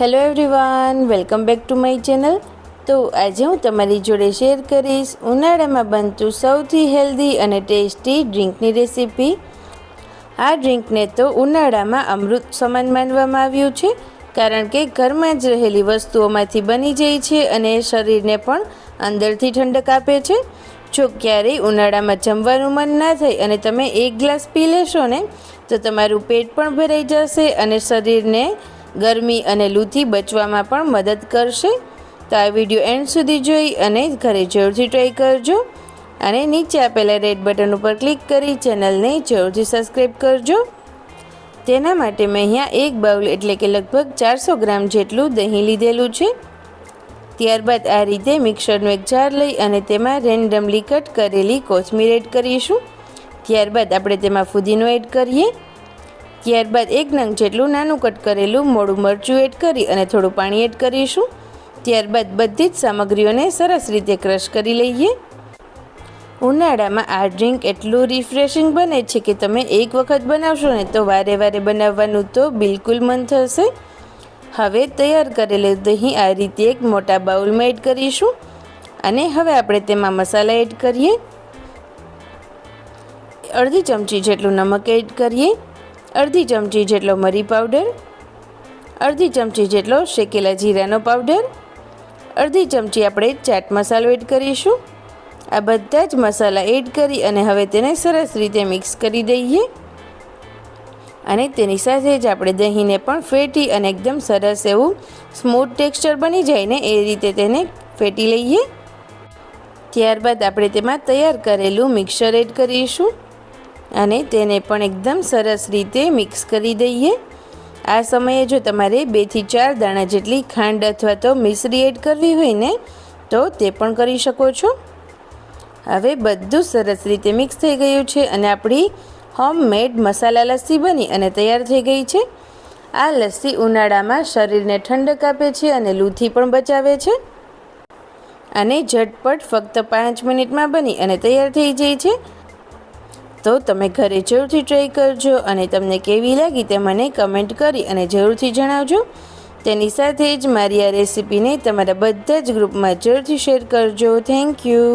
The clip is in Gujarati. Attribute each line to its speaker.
Speaker 1: Hello everyone welcome back to my channel તો આજે હું તમારી જોડે શેર કરીશ ઉનાળામાં બનતું સૌથી હેલ્ધી અને ટેસ્ટી ડ્રિંકની રેસીપી આ ડ્રિંકને તો ઉનાળામાં અમૃત સમાન માનવામાં આવ્યું છે, કારણ કે ઘરમાં જ રહેલી વસ્તુઓમાંથી બની જાય છે અને શરીરને પણ અંદરથી ઠંડક આપે છે. જો ક્યારેય ઉનાળામાં જમવાનું મન ના થાય અને તમે એક ગ્લાસ પી લેશો ને, તો તમારું પેટ પણ ભરાઈ જશે અને શરીરને ગરમી અને લૂથી બચવામાં પણ મદદ કરશે. તો આ વીડિયો એન્ડ સુધી જોઈ અને ઘરે જરૂરથી ટ્રાય કરજો. અને નીચે આપેલા રેડ બટન ઉપર ક્લિક કરી ચેનલને જરૂરથી સબસ્ક્રાઈબ કરજો. તેના માટે મેં અહીંયા એક બાઉલ એટલે કે લગભગ ચારસો ગ્રામ જેટલું દહીં લીધેલું છે. ત્યારબાદ આ રીતે મિક્સરનું એક જાર લઈ અને તેમાં રેન્ડમલી કટ કરેલી કોથમીર એડ કરીશું. ત્યારબાદ આપણે તેમાં ફુદીનો એડ કરીએ. ત્યારબાદ એક નંગ જેટલું નાનું કટ કરેલું મોડું મરચું એડ કરી અને થોડું પાણી એડ કરીશું. ત્યારબાદ બધી જ સામગ્રીઓને સરસ રીતે ક્રશ કરી લઈએ. ઉનાળામાં આ ડ્રિંક એટલું રિફ્રેશિંગ બને છે કે તમે એક વખત બનાવશો ને તો વારે વારે બનાવવાનું તો બિલકુલ મન થશે. હવે તૈયાર કરેલું દહીં આ રીતે એક મોટા બાઉલમાં એડ કરીશું અને હવે આપણે તેમાં મસાલા એડ કરીએ. અડધી ચમચી જેટલું નમક એડ કરીએ. અડધી ચમચી જેટલો મરી પાવડર, અડધી ચમચી જેટલો શેકેલા જીરાનો પાવડર, અડધી ચમચી આપણે ચાટ મસાલો એડ કરીશું. આ બધા જ મસાલા એડ કરી અને હવે તેને સરસ રીતે મિક્સ કરી દઈએ. અને તેની સાથે જ આપણે દહીંને પણ ફેટી અને એકદમ સરસ એવું સ્મૂથ ટેક્સચર બની જાય ને એ રીતે તેને ફેટી લઈએ. ત્યારબાદ આપણે તેમાં તૈયાર કરેલું મિક્સર એડ કરીશું. અને તેને પણ એકદમ સરસ રીતે મિક્સ કરી દઈએ. આ સમયે જો તમારે બેથી ચાર દાણા જેટલી ખાંડ અથવા તો મિશ્રી એડ કરવી હોય ને, તો તે પણ કરી શકો છો. હવે બધું સરસ રીતે મિક્સ થઈ ગયું છે અને આપણી હોમમેડ મસાલા લસ્સી બની અને તૈયાર થઈ ગઈ છે. આ લસ્સી ઉનાળામાં શરીરને ઠંડક આપે છે અને લૂથી પણ બચાવે છે. અને ઝટપટ ફક્ત પાંચ મિનિટમાં બની અને તૈયાર થઈ જાય છે. તો તમે ઘરે જરૂરથી ટ્રાય કરજો અને તમને કેવી લાગી તે મને કમેન્ટ કરી અને જરૂરથી જણાવજો. તેની સાથે જ મારી આ રેસીપીને તમારા બધા જ ગ્રુપમાં જરૂરથી શેર કરજો. Thank you